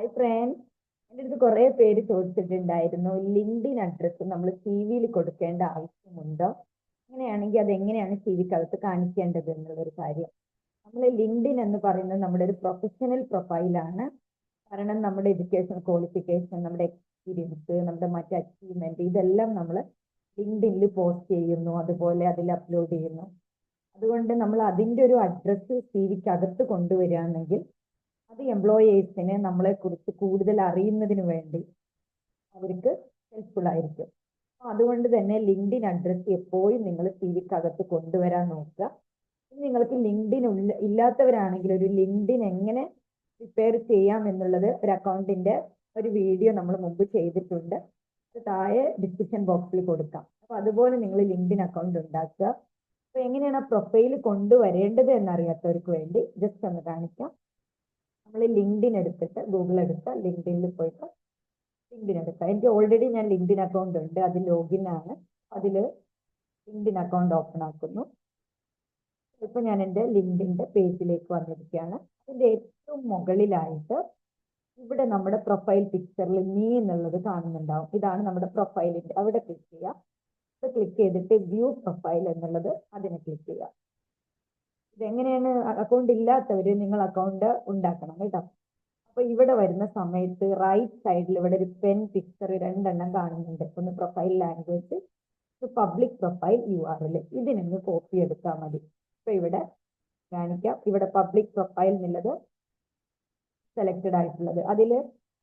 Hi friends എന്റെ അടുത്ത് കുറേ പേര് ചോദിച്ചിട്ടുണ്ടായിരുന്നു. ലിങ്ക്ഡിൻ അഡ്രസ്സ് നമ്മൾ സി വിയിൽ കൊടുക്കേണ്ട ആവശ്യമുണ്ടോ? അങ്ങനെയാണെങ്കിൽ അത് എങ്ങനെയാണ് സി വിക്കകത്ത് കാണിക്കേണ്ടത് എന്നുള്ളൊരു കാര്യം. നമ്മൾ ലിങ്ക്ഡിൻ എന്ന് പറയുന്നത് നമ്മുടെ ഒരു പ്രൊഫഷണൽ പ്രൊഫൈലാണ് കാരണം നമ്മുടെ എഡ്യൂക്കേഷൻ ക്വാളിഫിക്കേഷൻ നമ്മുടെ എക്സ്പീരിയൻസ് നമ്മുടെ മറ്റ് അച്ചീവ്മെന്റ് ഇതെല്ലാം നമ്മൾ ലിങ്ക്ഡിനിൽ പോസ്റ്റ് ചെയ്യുന്നു. അതുപോലെ അതിൽ അപ്ലോഡ് ചെയ്യുന്നു. അതുകൊണ്ട് നമ്മൾ അതിന്റെ ഒരു അഡ്രസ്സ് സി വിക്കകത്ത് കൊണ്ടുവരികയാണെങ്കിൽ അത് എംപ്ലോയേഴ്സിനെ നമ്മളെ കുറിച്ച് കൂടുതൽ അറിയുന്നതിന് വേണ്ടി അവർക്ക് ഹെൽപ്ഫുൾ ആയിരിക്കും. അതുകൊണ്ട് തന്നെ ലിങ്ക്ഡിൻ അഡ്രസ്സ് എപ്പോഴും നിങ്ങൾ സി വിക്കകത്ത് കൊണ്ടുവരാൻ നോക്കുക. നിങ്ങൾക്ക് ലിങ്ക്ഡിൻ ഇല്ലാത്തവരാണെങ്കിൽ ഒരു ലിങ്ക്ഡിൻ എങ്ങനെ പ്രിപ്പയർ ചെയ്യാം എന്നുള്ളത് ഒരു അക്കൗണ്ടിന്റെ ഒരു വീഡിയോ നമ്മൾ മുമ്പ് ചെയ്തിട്ടുണ്ട്. താഴെ ഡിസ്ക്രിപ്ഷൻ ബോക്സിൽ കൊടുക്കാം. അപ്പൊ അതുപോലെ നിങ്ങൾ ലിങ്ക്ഡിൻ അക്കൗണ്ട് ഉണ്ടാക്കുക. അപ്പൊ എങ്ങനെയാണ് ആ പ്രൊഫൈൽ കൊണ്ടുവരേണ്ടത് എന്നറിയാത്തവർക്ക് വേണ്ടി ജസ്റ്റ് ഒന്ന് കാണിക്കാം. നമ്മൾ ലിങ്ക്ഡിൻ എടുത്തിട്ട് ഗൂഗിൾ എടുത്ത് ലിങ്ക്ഡിനിൽ പോയിട്ട് ലിങ്ക്ഡിൻ എടുക്കുക. എനിക്ക് ഓൾറെഡി ഞാൻ ലിങ്ക്ഡിൻ അക്കൗണ്ട് ഉണ്ട്. അത് ലോഗിൻ ആണ്. അതിൽ ലിങ്ക്ഡിൻ അക്കൗണ്ട് ഓപ്പൺ ആക്കുന്നു. ഇപ്പൊ ഞാൻ എന്റെ ലിങ്ക്ഡിന്റെ പേജിലേക്ക് വന്നിരിക്കുകയാണ്. അതിന്റെ ഏറ്റവും മുകളിലായിട്ട് ഇവിടെ നമ്മുടെ പ്രൊഫൈൽ പിക്ചറിൽ നീ എന്നുള്ളത് കാണുന്നുണ്ടാവും. ഇതാണ് നമ്മുടെ പ്രൊഫൈലിന്റെ അവിടെ ക്ലിക്ക് ചെയ്യുക. ക്ലിക്ക് ചെയ്തിട്ട് വ്യൂ പ്രൊഫൈൽ എന്നുള്ളത് അതിനെ ക്ലിക്ക് ചെയ്യുക. ഇതെങ്ങനെയാണ് അക്കൗണ്ട് ഇല്ലാത്തവര് നിങ്ങൾ അക്കൗണ്ട് ഉണ്ടാക്കണം കേട്ടോ. അപ്പൊ ഇവിടെ വരുന്ന സമയത്ത് റൈറ്റ് സൈഡിൽ ഇവിടെ ഒരു പെൻ പിക്ചർ രണ്ടെണ്ണം കാണുന്നുണ്ട്. ഒന്ന് profile language public profile U R L ഇതിനൊന്ന് കോപ്പി എടുത്താൽ മതി. ഇപ്പൊ ഇവിടെ കാണിക്കാം. ഇവിടെ പബ്ലിക് പ്രൊഫൈൽ എന്നുള്ളത് സെലക്റ്റഡ് ആയിട്ടുള്ളത്. അതിൽ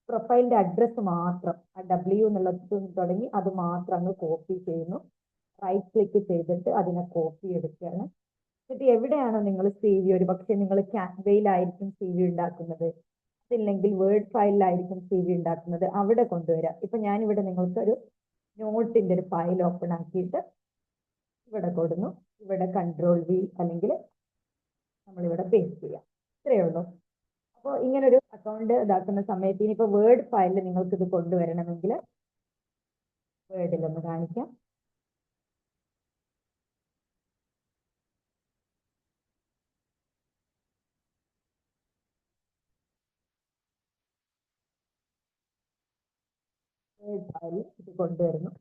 പ്രൊഫൈലിന്റെ അഡ്രസ് മാത്രം ആ ഡബ്ല്യു എന്നുള്ളത് തുടങ്ങി അത് മാത്രം അങ്ങ് കോപ്പി ചെയ്യുന്നു. റൈറ്റ് ക്ലിക്ക് ചെയ്തിട്ട് അതിനെ കോപ്പി എടുക്കുകയാണ്. എന്നിട്ട് എവിടെയാണ് നിങ്ങൾ സി വി ഒരു പക്ഷെ നിങ്ങൾ ക്യാൻവയിലായിരിക്കും സി വി ഉണ്ടാക്കുന്നത്. അതില്ലെങ്കിൽ വേർഡ് ഫയലിലായിരിക്കും സി വി ഉണ്ടാക്കുന്നത്. അവിടെ കൊണ്ടുവരാം. ഇപ്പൊ ഞാനിവിടെ നിങ്ങൾക്ക് ഒരു നോട്ടിന്റെ ഒരു ഫയൽ ഓപ്പൺ ആക്കിയിട്ട് ഇവിടെ കൊടുന്നു. ഇവിടെ കൺട്രോൾ വി അല്ലെങ്കിൽ നമ്മളിവിടെ പേസ്റ്റ് ചെയ്യാം. ഇത്രയേ ഉള്ളൂ. അപ്പോൾ ഇങ്ങനൊരു അക്കൗണ്ട് ഇതാക്കുന്ന സമയത്ത് ഇനിയിപ്പോൾ വേർഡ് ഫയലിൽ നിങ്ങൾക്ക് ഇത് കൊണ്ടുവരണമെങ്കിൽ വേർഡിലൊന്ന് കാണിക്കാം വേർഡ് ഇത് കൊണ്ടുവരുന്നു.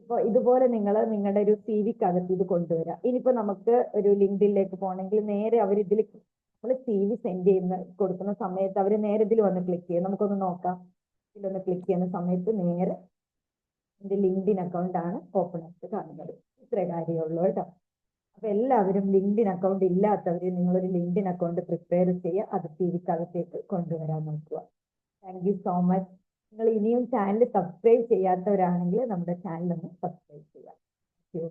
ഇപ്പൊ ഇതുപോലെ നിങ്ങൾ നിങ്ങളുടെ ഒരു സി വിക്കകത്ത് ഇത് കൊണ്ടുവരാം. ഇനിയിപ്പോൾ നമുക്ക് ഒരു ലിങ്ക്ഡിലേക്ക് പോകണമെങ്കിൽ നേരെ അവർ ഇതിൽ നമ്മൾ സി വി സെൻഡ് ചെയ്യുന്ന കൊടുക്കുന്ന സമയത്ത് അവർ നേരെ ഇതിൽ വന്ന് ക്ലിക്ക് ചെയ്യും. നമുക്കൊന്ന് നോക്കാം. ഇതിലൊന്ന് ക്ലിക്ക് ചെയ്യുന്ന സമയത്ത് നേരെ എന്റെ ലിങ്ക്ഡിൻ അക്കൗണ്ട് ആണ് ഓപ്പൺ ആയിട്ട് കാണുന്നത്. ഇത്രേ കാര്യമുള്ളൂ കേട്ടോ. അപ്പൊ എല്ലാവരും ലിങ്ക്ഡിൻ അക്കൗണ്ട് ഇല്ലാത്തവർ നിങ്ങളൊരു ലിങ്ക്ഡിൻ അക്കൗണ്ട് പ്രിപ്പയർ ചെയ്യുക. അത് സി വിക്കകത്തേക്ക് കൊണ്ടുവരാൻ നോക്കുക. താങ്ക് യു സോ മച്ച് നിങ്ങൾ ഇനിയും ചാനൽ സബ്സ്ക്രൈബ് ചെയ്യാത്തവരാണെങ്കിൽ നമ്മുടെ ചാനൽ ഒന്ന് സബ്സ്ക്രൈബ് ചെയ്യുക. Thank you